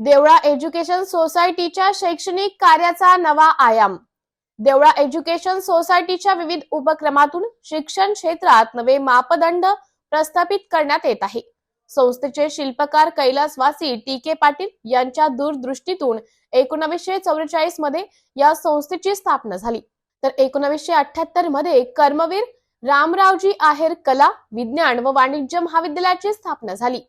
Deola education सोसायटीच्या शैक्षणिक कार्याचा नवा आयाम. देवळा एज्युकेशन सोसायटीच्या विविध उपक्रमातून शिक्षण क्षेत्रात नवे मापदंड प्रस्थापित करण्यात येत आहे. संस्थेचे शिल्पकार कैलासवासी टी के पाटील यांच्या दूरदृष्टीतून एकोणावीसशे चौवेचाळीसमध्ये या संस्थेची स्थापना झाली. तर एकोणावीसशे अठ्याहत्तरमध्ये कर्मवीर रामरावजी आहेर कला विज्ञान व वाणिज्य महाविद्यालयाची स्थापना झाली.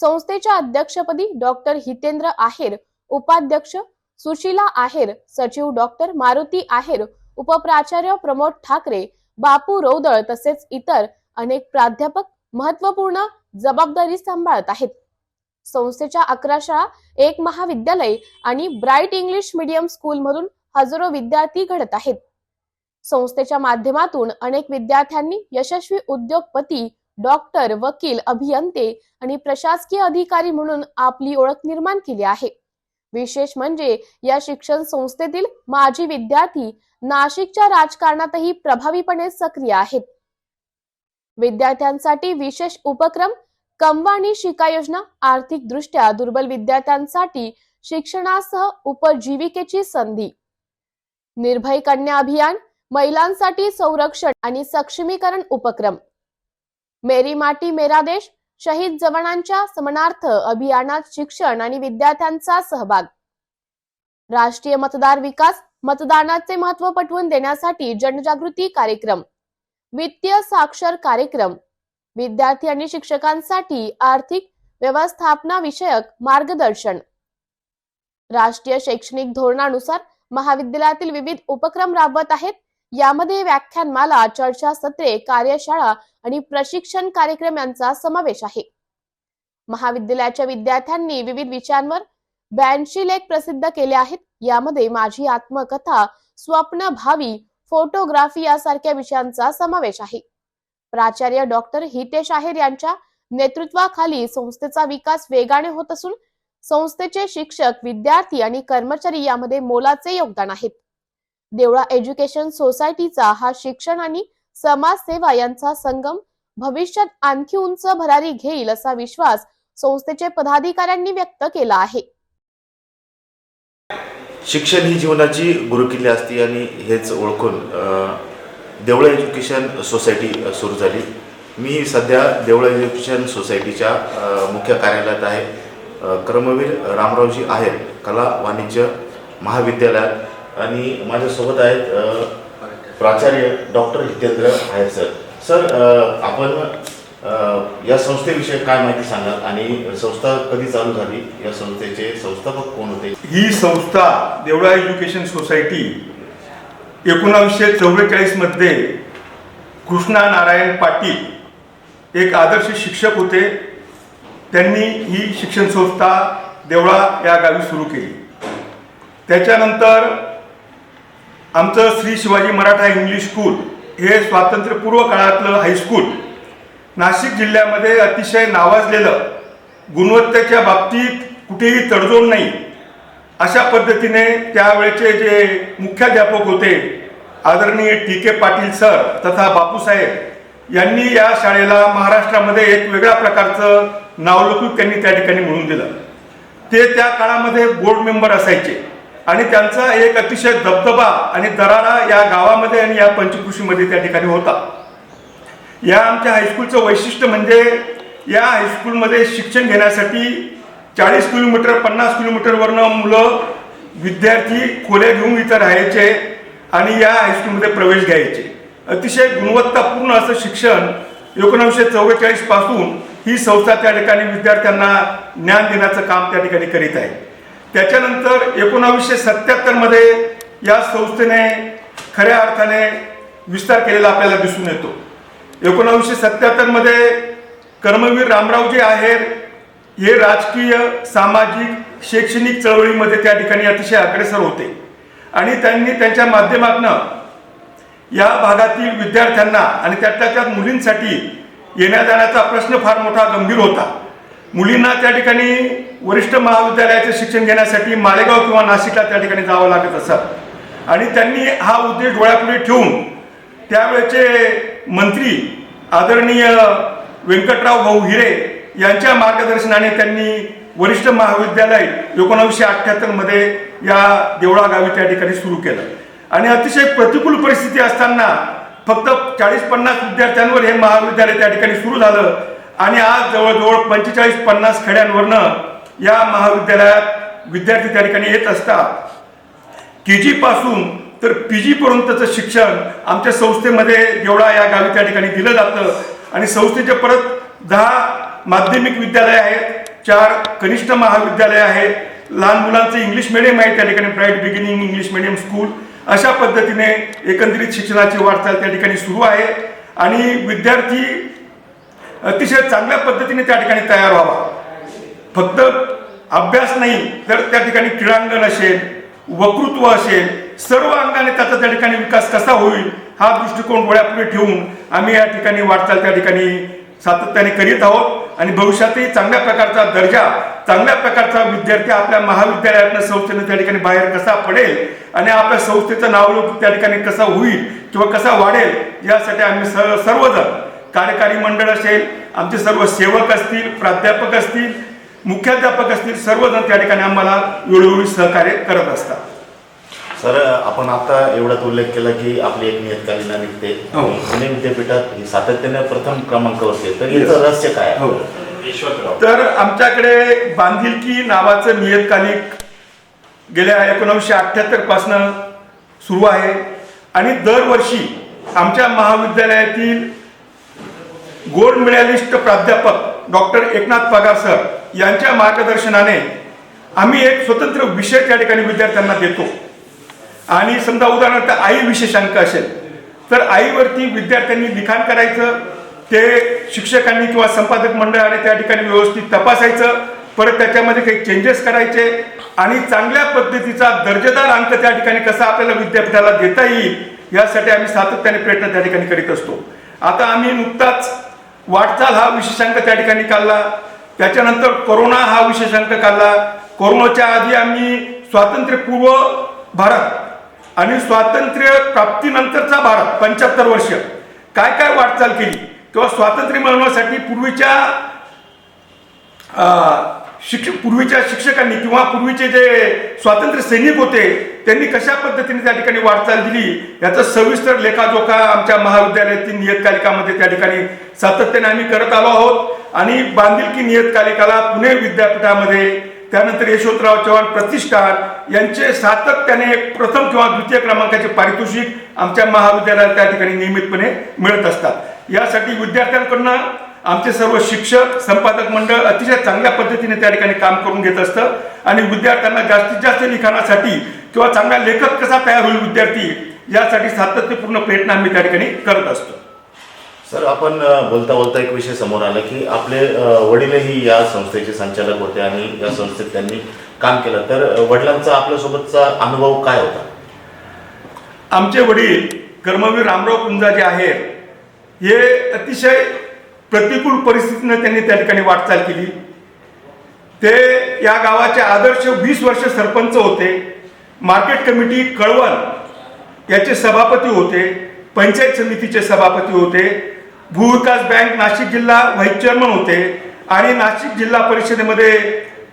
संस्थेच्या अध्यक्षपदी डॉक्टर हितेंद्र आहेर उपाध्यक्ष सुशीला आहेर सचिव डॉक्टर मारुती आहेर उपप्राचार्य प्रमोद ठाकरे बापू रौदळ तसेच इतर अनेक प्राध्यापक महत्त्वपूर्ण जबाबदारी सांभाळत आहेत. संस्थेच्या अकरा शाळा एक महाविद्यालय आणि ब्राईट इंग्लिश मीडियम स्कूल मधून हजारो विद्यार्थी घडत आहेत. संस्थेच्या माध्यमातून अनेक विद्यार्थ्यांनी यशस्वी उद्योगपती डॉक्टर वकील अभियंते आणि प्रशासकीय अधिकारी म्हणून आपली ओळख निर्माण केली आहे. विशेष म्हणजे या शिक्षण संस्थेतील माजी विद्यार्थी नाशिकच्या राजकारणातही प्रभावीपणे सक्रिय आहेत. विद्यार्थ्यांसाठी विशेष उपक्रम कमवाणी शिका योजना आर्थिक दृष्ट्या दुर्बल विद्यार्थ्यांसाठी शिक्षणासह उपजीविकेची संधी. निर्भय कन्या अभियान महिलांसाठी संरक्षण आणि सक्षमीकरण उपक्रम. मेरी माटी मेरा देश शहीद जवानांच्या समनार्थ अभियानात शिक्षण आणि विद्यार्थ्यांचा सहभाग. राष्ट्रीय मतदार विकास मतदानाचे महत्त्व पटवून देण्यासाठी जनजागृती कार्यक्रम. वित्तीय साक्षर कार्यक्रम. विद्यार्थी आणि शिक्षकांसाठी आर्थिक व्यवस्थापना विषयक मार्गदर्शन. राष्ट्रीय शैक्षणिक धोरणानुसार महाविद्यालयातील विविध उपक्रम राबवत आहेत. यामध्ये व्याख्यानमाला चर्चासत्रे कार्यशाळा आणि प्रशिक्षण कार्यक्रम यांचा समावेश आहे. महाविद्यालयाच्या विद्यार्थ्यांनी विविध विषयांवर ब्याऐंशी लेख प्रसिद्ध केले आहेत. यामध्ये माझी आत्मकथा स्वप्न भावी फोटोग्राफी यासारख्या विषयांचा समावेश आहे. प्राचार्य डॉक्टर हितेश आहेर यांच्या नेतृत्वाखाली संस्थेचा विकास वेगाने होत असून संस्थेचे शिक्षक विद्यार्थी आणि कर्मचारी यामध्ये मोलाचे योगदान आहेत. देवळा एज्युकेशन सोसायटीचा हा शिक्षण आणि समाजसेवा यांचा संगम भविष्यात आणखी उंच भरारी घेईल असा विश्वास संस्थेचे पदाधिकाऱ्यांनी व्यक्त केला आहे. शिक्षण ही जीवनाची गुरुकिल्ली असते आणि हेच ओळखून देवळा एज्युकेशन सोसायटी सुरू झाली. मी सध्या देवळा एज्युकेशन सोसायटीच्या मुख्य कार्यालयात आहे. कर्मवीर रामरावजी आहेर कला वाणिज्य महाविद्यालयात. आणि माझ्यासोबत आहेत प्राचार्य डॉक्टर हितेंद्र आहे सर. सर आपण या संस्थेविषयी काय माहिती सांगाल? आणि संस्था कधी चालू झाली? या संस्थेचे संस्थापक कोण होते? ही संस्था देवळा एज्युकेशन सोसायटी एकोणावीसशे चौवेचाळीसमध्ये कृष्णा नारायण पाटील एक आदर्श शिक्षक होते. त्यांनी ही शिक्षण संस्था देवळा या गावी सुरू केली. त्याच्यानंतर आमचं श्री शिवाजी मराठा इंग्लिश स्कूल हे स्वातंत्र्यपूर्व काळातलं हायस्कूल नाशिक जिल्ह्यामध्ये अतिशय नावाजलेलं गुणवत्तेच्या बाबतीत कुठेही तडजोड नाही. अशा पद्धतीने त्यावेळेचे जे मुख्याध्यापक होते आदरणीय टी के पाटील सर तथा बापूसाहेब यांनी या शाळेला महाराष्ट्रामध्ये एक वेगळ्या प्रकारचं नावलौकिक त्यांनी त्या ठिकाणी म्हणून दिलं. ते त्या काळामध्ये बोर्ड मेंबर असायचे. आणि त्यांचा एक अतिशय दबदबा आणि दरारा या गावामध्ये आणि या पंचकृषीमध्ये त्या ठिकाणी होता. या आमच्या हायस्कूलचं वैशिष्ट्य म्हणजे या हायस्कूलमध्ये शिक्षण घेण्यासाठी चाळीस किलोमीटर पन्नास किलोमीटरवरनं मुलं विद्यार्थी खोल्या घेऊन इथं राहायचे आणि या हायस्कूलमध्ये प्रवेश घ्यायचे. अतिशय गुणवत्तापूर्ण असं शिक्षण एकोणीसशे चव्वेचाळीसपासून ही संस्था त्या ठिकाणी विद्यार्थ्यांना ज्ञान देण्याचं काम त्या ठिकाणी करीत आहे. त्याच्यानंतर एकोणावीसशे सत्याहत्तरमध्ये या संस्थेने खऱ्या अर्थाने विस्तार केलेला आपल्याला दिसून येतो. एकोणावीसशे सत्याहत्तरमध्ये कर्मवीर रामरावजी आहेर हे राजकीय सामाजिक शैक्षणिक चळवळीमध्ये त्या ठिकाणी अतिशय अग्रेसर होते. आणि त्यांनी त्यांच्या माध्यमातून या भागातील विद्यार्थ्यांना आणि त्यातल्या त्यात मुलींसाठी येण्या जाण्याचा प्रश्न फार मोठा गंभीर होता. मुलींना त्या ठिकाणी वरिष्ठ महाविद्यालयाचे शिक्षण घेण्यासाठी मालेगाव किंवा नाशिकला त्या ठिकाणी जावं लागत असत. आणि त्यांनी हा उद्देश डोळ्यापुढे ठेवून त्यावेळेचे मंत्री आदरणीय व्यंकटराव भाऊ हिरे यांच्या मार्गदर्शनाने त्यांनी वरिष्ठ महाविद्यालय एकोणावीसशे अठ्ठ्याहत्तरमध्ये या देवळा गावी त्या ठिकाणी सुरू केलं. आणि अतिशय प्रतिकूल परिस्थिती असताना फक्त चाळीस पन्नास विद्यार्थ्यांवर हे महाविद्यालय त्या ठिकाणी सुरू झालं. आणि आज जवळजवळ पंचेचाळीस पन्नास खेड्यांवरनं या महाविद्यालयात विद्यार्थी त्या ठिकाणी येत असतात. के जी पासून तर पी जी पर्यंतचं शिक्षण आमच्या संस्थेमध्ये देवळा या गावी त्या ठिकाणी दिलं जातं. आणि संस्थेचे परत दहा माध्यमिक विद्यालय आहेत चार कनिष्ठ महाविद्यालय आहेत. लहान मुलांचं इंग्लिश मिडियम आहे त्या ठिकाणी bright beginning English medium school अशा पद्धतीने एकंदरीत शिक्षणाची वाटचाल त्या ठिकाणी सुरू आहे. आणि विद्यार्थी अतिशय चांगल्या पद्धतीने त्या ठिकाणी तयार व्हावा. फक्त अभ्यास नाही तर त्या ठिकाणी क्रीडांगण असेल वक्तृत्व असेल सर्व अंगाने त्याचा त्या ठिकाणी विकास कसा होईल हा दृष्टिकोन डोळ्यापुढे ठेवून आम्ही या ठिकाणी वाटचाल त्या ठिकाणी सातत्याने करीत आहोत. आणि भविष्यातही चांगल्या प्रकारचा दर्जा चांगल्या प्रकारचा विद्यार्थी आपल्या महाविद्यालयातनं संस्थेनं त्या ठिकाणी बाहेर कसा पडेल आणि आपल्या संस्थेचं नावलोक त्या ठिकाणी कसा होईल किंवा कसा वाढेल यासाठी आम्ही सर्व सर्वजण कार्यकारी मंडळ असेल आमचे सर्व सेवक असतील प्राध्यापक असतील मुख्याध्यापक असतील सर्वजण त्या ठिकाणी आम्हाला वेळोवेळी सहकार्य करत असतात सर आपण आता एवढाच उल्लेख केला की आपली एक नियतकालिका निघते हो. पुणे विद्यापीठात ही सातत्याने प्रथम क्रमांकावरती आहे. तर याचं रहस्य काय आहे? हो तर आमच्याकडे बांधिलकी नावाचं नियतकालिक गेल्या एकोणीसशे अठ्ठ्याहत्तर पासनं सुरू आहे आणि दरवर्षी आमच्या महाविद्यालयातील गोल्ड मेडलिस्ट प्राध्यापक डॉक्टर एकनाथ पगार सर यांच्या मार्गदर्शनाने आम्ही एक स्वतंत्र विषय त्या ठिकाणी विद्यार्थ्यांना देतो. आणि समजा उदाहरणार्थ आई विशेषांक असेल तर आईवरती विद्यार्थ्यांनी लिखाण करायचं ते शिक्षकांनी किंवा संपादक मंडळाने त्या ठिकाणी व्यवस्थित तपासायचं परत त्याच्यामध्ये काही चेंजेस करायचे आणि चांगल्या पद्धतीचा दर्जेदार अंक त्या ठिकाणी कसा आपल्याला विद्यापीठाला देता येईल यासाठी आम्ही सातत्याने प्रयत्न त्या ठिकाणी करीत असतो. आता आम्ही नुकताच वाटचाल हा विशेषांक त्या ठिकाणी काढला. त्याच्यानंतर कोरोना हा विशेषांक काढला. कोरोनाच्या आधी आम्ही स्वातंत्र्यपूर्व भारत आणि स्वातंत्र्य प्राप्तीनंतरचा भारत पंच्याहत्तर वर्ष. काय काय वाटचाल केली? किंवा स्वातंत्र्य मिळवण्यासाठी पूर्वीच्या अं, शिक्ष पूर्वीच्या शिक्षकांनी किंवा पूर्वीचे जे स्वातंत्र्य सैनिक होते त्यांनी कशा पद्धतीने त्या ठिकाणी वाटचाल दिली? याचा सविस्तर लेखाजोखा आमच्या महाविद्यालयातील नियतकालिकामध्ये त्या ठिकाणी सातत्याने आम्ही करत आलो आहोत. आणि बांधिलकी नियतकालिकाला पुणे विद्यापीठामध्ये त्यानंतर यशवंतराव चव्हाण प्रतिष्ठान यांचे सातत्याने प्रथम किंवा द्वितीय क्रमांकाचे पारितोषिक आमच्या महाविद्यालयात त्या ठिकाणी नियमितपणे मिळत असतात. यासाठी विद्यार्थ्यांकडनं आमचे सर्व शिक्षक संपादक मंडळ अतिशय चांगल्या पद्धतीने त्या ठिकाणी काम करून घेत असतं. आणि विद्यार्थ्यांना जास्तीत जास्त लिखाणासाठी किंवा चांगला लेखक कसा तयार होईल विद्यार्थी यासाठी सातत्यपूर्ण प्रयत्न आम्ही त्या ठिकाणी करत असतो. सर आपण बोलता बोलता एक विषय समोर आला की आपले वडीलही या संस्थेचे संचालक होते आणि या संस्थेत त्यांनी काम केलं. तर वडिलांचा आपल्यासोबतचा अनुभव काय होता? आमचे वडील कर्मवीर रामराव कुंजा जे आहेत. हे अतिशय प्रतिकूल परिस्थितीनं त्यांनी त्या ठिकाणी वाटचाल केली. ते या गावाचे आदर्श वीस वर्ष सरपंच होते. मार्केट कमिटी कळवण याचे सभापती होते. पंचायत समितीचे सभापती होते. भूविकास बँक नाशिक जिल्हा व्हाईस चेअरमन होते आणि नाशिक जिल्हा परिषदेमध्ये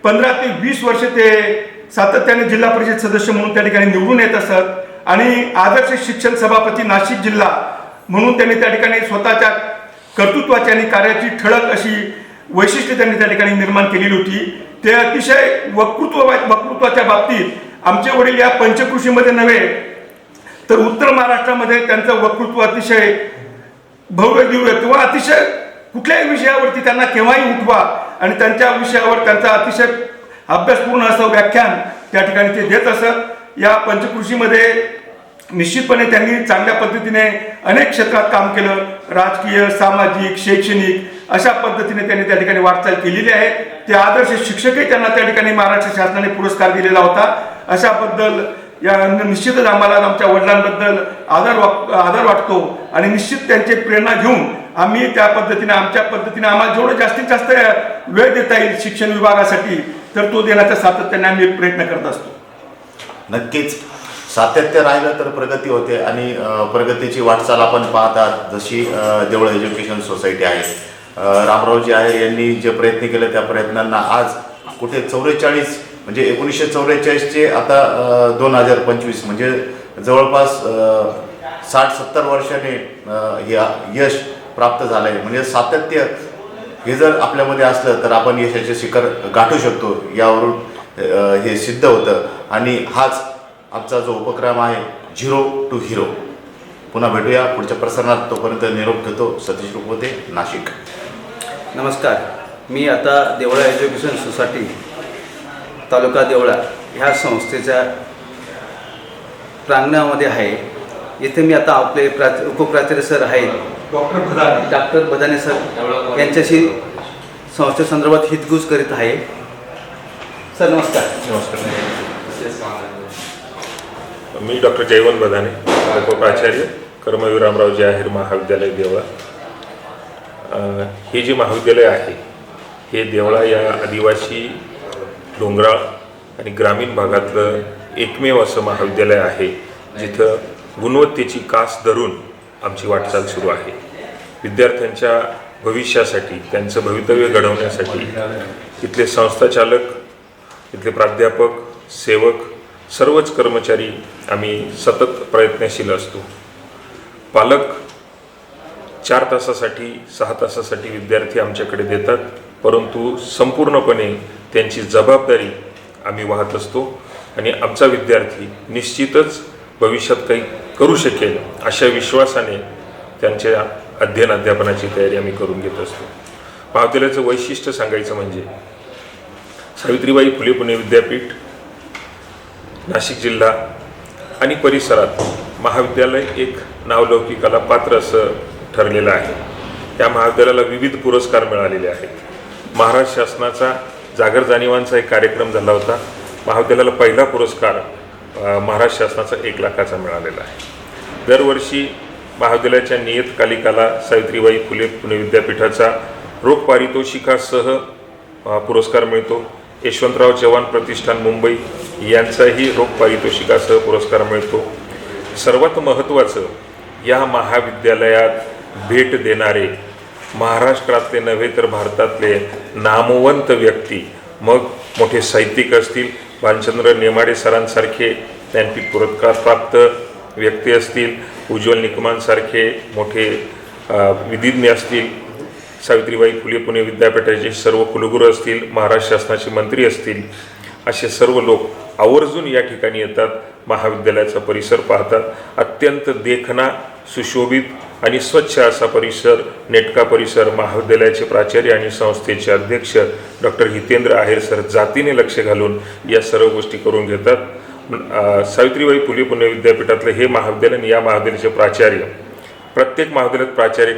पंधरा ते वीस वर्ष ते सातत्याने जिल्हा परिषद सदस्य म्हणून त्या ठिकाणी निवडून येत असत आणि आदर्श शिक्षण सभापती नाशिक जिल्हा म्हणून त्यांनी त्या ठिकाणी स्वतःच्या कर्तृत्वाची आणि कार्याची ठळक अशी वैशिष्ट्य त्यांनी त्या ठिकाणी निर्माण केलेली होती. ते अतिशय वक्तृत्व वक्तृत्वाच्या बाबतीत आमचे वडील या पंचकृषीमध्ये नव्हे तर उत्तर महाराष्ट्रामध्ये त्यांचं वक्तृत्व अतिशय भव्य दिव्य किंवा अतिशय कुठल्याही विषयावरती त्यांना केव्हाही उठवा आणि त्यांच्या विषयावर त्यांचा अतिशय अभ्यासपूर्ण असं व्याख्यान त्या ठिकाणी ते देत असत. या पंचकृषीमध्ये निश्चितपणे त्यांनी चांगल्या पद्धतीने अनेक क्षेत्रात काम केलं. राजकीय सामाजिक शैक्षणिक अशा पद्धतीने त्यांनी त्या ठिकाणी वाटचाल केलेली आहे. ते आदर्श शिक्षकही त्यांना त्या ठिकाणी महाराष्ट्र शासनाने पुरस्कार दिलेला होता. अशाबद्दल या निश्चितच आम्हाला आमच्या वडिलांबद्दल आदर वा आदर वाटतो आणि निश्चित त्यांची प्रेरणा घेऊन आम्ही त्या पद्धतीने आमच्या पद्धतीने आम्हाला जेवढं जास्तीत जास्त वेळ देता येईल शिक्षण विभागासाठी तर तो देण्याचा सातत्याने आम्ही प्रयत्न करत असतो. नक्कीच. सातत्य राहिलं तर प्रगती होते आणि प्रगतीची वाटचाल आपण पाहतात जशी देवळ एज्युकेशन सोसायटी आहे. रामरावजी आहे यांनी जे प्रयत्न केले त्या प्रयत्नांना आज कुठे चौवेचाळीस म्हणजे एकोणीसशे चौवेचाळीसचे आता दोन हजार पंचवीस म्हणजे जवळपास साठ सत्तर वर्षाने अ, यश प्राप्त झालं आहे म्हणजे सातत्य हे जर आपल्यामध्ये असलं तर आपण यशाचे शिखर गाठू शकतो. यावरून हे सिद्ध होतं. आणि हाच आमचा जो उपक्रम आहे झिरो टू हिरो पुन्हा भेटूया. पुढच्या प्रसारणात तोपर्यंत निरोप घेतो सतीश रुपवते नाशिक. नमस्कार. मी आता देवळा एज्युकेशन सोसायटी तालुका देवळा ह्या संस्थेच्या प्रांगणामध्ये आहे. इथे मी आता आपले प्रा उपप्राचार्य सर आहेत. Doctor Bhadane. Doctor Badane sir यांच्याशी संस्थेसंदर्भात हितगुज करीत आहे. सर नमस्कार. मी डॉक्टर जयवंत बदाने प्राचार्य कर्मवीर रामरावजी आहेर महाविद्यालय देवळा. हे जे महाविद्यालय आहे हे देवळा या आदिवासी डोंगराळ आणि ग्रामीण भागातलं एकमेव असं महाविद्यालय आहे जिथं गुणवत्तेची कास धरून आमची वाटचाल सुरू आहे. विद्यार्थ्यांच्या भविष्यासाठी त्यांचं भवितव्य घडवण्यासाठी इथले संस्थाचालक इथले प्राध्यापक सेवक सर्वच कर्मचारी आम्ही सतत प्रयत्नशील असतो. पालक चार तासासाठी सहा तासासाठी विद्यार्थी आमच्याकडे देतात परंतु संपूर्णपणे त्यांची जबाबदारी आम्ही वाहत असतो आणि आमचा विद्यार्थी निश्चितच भविष्यात काही करू शकेल अशा विश्वासाने त्यांच्या अध्ययन अध्यापनाची तयारी आम्ही करून घेत असतो. महाविद्यालयाचं वैशिष्ट्य सांगायचं म्हणजे सावित्रीबाई फुले पुणे विद्यापीठ नाशिक जिल्हा आणि परिसरात महाविद्यालय एक नावलौकिकाला पात्र असं ठरलेलं आहे. त्या महाविद्यालयाला विविध पुरस्कार मिळालेले आहेत. महाराष्ट्र शासनाचा जागर जाणीवांचा एक कार्यक्रम झाला होता. महाविद्यालयाला पहिला पुरस्कार महाराष्ट्र शासनाचा एक लाखाचा मिळालेला आहे. दरवर्षी महाविद्यालयाच्या नियतकालिकाला सावित्रीबाई फुले पुणे विद्यापीठाचा रोख पारितोषिकासह पुरस्कार मिळतो. यशवंतराव चव्हाण प्रतिष्ठान मुंबई यांचाही रोख पारितोषिकासह पुरस्कार मिळतो. सर्वात महत्त्वाचं या महाविद्यालयात भेट देणारे महाराष्ट्रातले नव्हे तर भारतातले नामवंत व्यक्ती मग मोठे साहित्यिक असतील भानचंद्र नेमाडे सरांसारखे त्यांची पुरस्कार प्राप्त व्यक्ती असतील उज्ज्वल निकमांसारखे मोठे विधिज्ञ असतील सावित्रीबाई फुले पुणे विद्यापीठाचे सर्व कुलगुरू असतील महाराष्ट्र शासनाचे मंत्री असतील असे सर्व लोक आवर्जून या ठिकाणी येतात महाविद्यालयाचा परिसर पाहतात. अत्यंत देखणा सुशोभित आणि स्वच्छ असा परिसर नेटका परिसर महाविद्यालयाचे प्राचार्य आणि संस्थेचे अध्यक्ष डॉक्टर हितेंद्र आहेर सर जातीने लक्ष घालून या सर्व गोष्टी करून घेतात. सावित्रीबाई फुले पुणे विद्यापीठातलं हे महाविद्यालय आणि या महाविद्यालयाचे प्राचार्य. प्रत्येक महाविद्यालयात प्राचार्य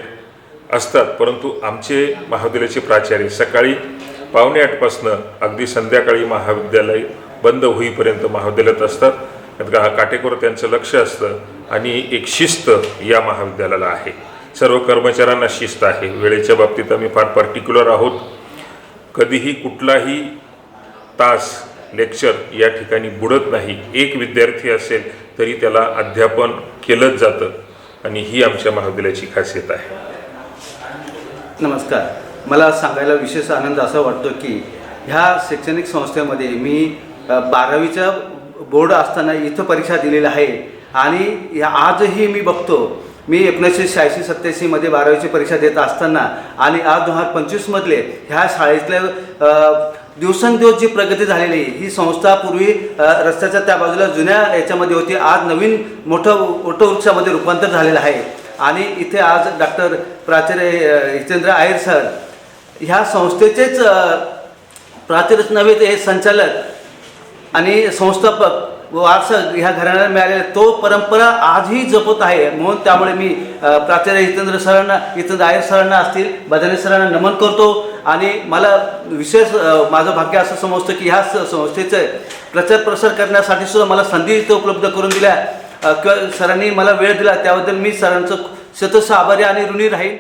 असतात परंतु आमचे महाविद्यालयाचे प्राचार्य सकाळी पावणे आठपासनं अगदी संध्याकाळी महाविद्यालय बंद होईपर्यंत महाविद्यालयात असतात. का काटेकोर त्यांचं लक्ष असतं आणि एक शिस्त या महाविद्यालयाला आहे. सर्व कर्मचाऱ्यांना शिस्त आहे. वेळेच्या बाबतीत आम्ही फार पर्टिक्युलर आहोत. कधीही कुठलाही तास लेक्चर या ठिकाणी बुडत नाही. एक विद्यार्थी असेल तरी त्याला अध्यापन केलंच जातं आणि ही आमच्या महाविद्यालयाची खासियत आहे. नमस्कार. मला सांगायला विशेष आनंद असा वाटतो की ह्या शैक्षणिक संस्थेमध्ये मी बारावीचा बारावीच्या बोर्ड असताना इथं परीक्षा दिलेली आहे आणि या आजही मी बघतो मी एकोणीसशे शहाऐंशी सत्याऐंशीमध्ये बारावीची परीक्षा देत असताना आणि आज दोन हजार पंचवीसमधले ह्या शाळेतल्या दिवसेंदिवस जी प्रगती झालेली आहे ही संस्था पूर्वी रस्त्याच्या त्या बाजूला जुन्या याच्यामध्ये होती आज नवीन मोठं वटवृक्षामध्ये रूपांतर झालेलं आहे. आणि इथे आज डॉक्टर प्राचार्य हितेंद्र आयर सर ह्या संस्थेचेच प्रातिरच नव्हे ते हे संचालक आणि संस्थापक व वारसा ह्या घराण्याला मिळालेला तो परंपरा आजही जपत आहे. म्हणून त्यामुळे मी प्राचार्य हितेंद्र सरांना हितेंद्र आयर सरांना असतील बदाने सरांना नमन करतो. आणि मला विशेष माझं भाग्य असं समजतं की ह्या स- संस्थेचं प्रचार प्रसार करण्यासाठी सुद्धा मला संधी इथे उपलब्ध करून दिल्या. किंवा सरांनी मला वेळ दिला. त्याबद्दल मी सरांचं शतश आभारी आणि ऋणी राहील